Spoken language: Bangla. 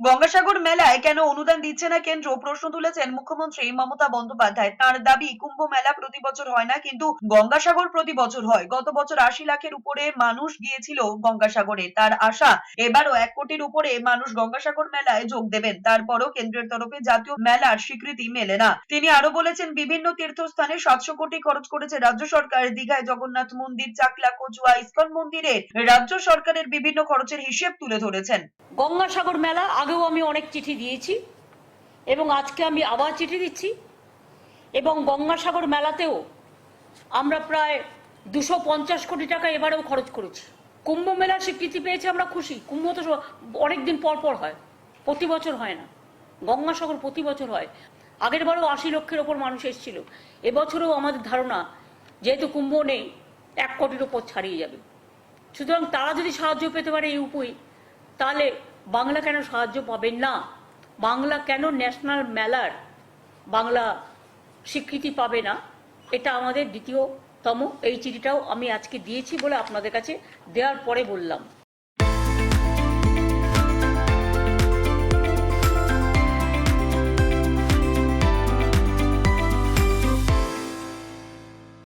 গঙ্গাসাগর মেলায় কেন অনুদান দিচ্ছে না কেন্দ্র? প্রশ্ন তুলেছেন মুখ্যমন্ত্রী মমতা বন্দ্যোপাধ্যায়। তার দাবি, কুম্ভ মেলা প্রতি বছর হয় না, কিন্তু গঙ্গাসাগর প্রতি বছর হয়। গত বছর আশি লাখের উপরে মানুষ গিয়েছিল গঙ্গাসাগরে। তার আশা, এবারও এক কোটির উপরে মানুষ গঙ্গাসাগর মেলায় যোগ দেবেন। তারপরও কেন্দ্রের তরফে জাতীয় মেলার স্বীকৃতি মেলে না। তিনি আরও বলেছেন, বিভিন্ন তীর্থস্থানে সাতশো কোটি খরচ করেছে রাজ্য সরকার। দীঘায় জগন্নাথ মন্দির, চাকলা, কচুয়া, ইস্কন মন্দিরে রাজ্য সরকারের বিভিন্ন খরচের হিসেব তুলে ধরেছেন। গঙ্গাসাগর মেলা, আগেও আমি অনেক চিঠি দিয়েছি এবং আজকে আমি আবার চিঠি দিচ্ছি। এবং গঙ্গাসাগর মেলাতেও আমরা প্রায় দুশো পঞ্চাশ কোটি টাকা এবারেও খরচ করেছি। কুম্ভ মেলার স্বীকৃতি পেয়েছে আমরা খুশি। কুম্ভ তো অনেক দিন পর পর হয়, প্রতি বছর হয় না। গঙ্গাসাগর প্রতি বছর হয়। আগের বারও আশি লক্ষের ওপর মানুষ এসেছিল। এবছরও আমাদের ধারণা, যেহেতু কুম্ভ নেই, এক কোটির ওপর ছাড়িয়ে যাবে। সুতরাং তারা যদি সাহায্য পেতে পারে এই উপায় তাহলে বাংলা কেন সাহায্য পাবেন না? বাংলা কেন ন্যাশনাল মেলার বাংলা স্বীকৃতি পাবে না? এটা আমাদের দ্বিতীয়তম এই চিঠিটাও আমি আজকে দিয়েছি বলে আপনাদের কাছে দেওয়ার পরে বললাম।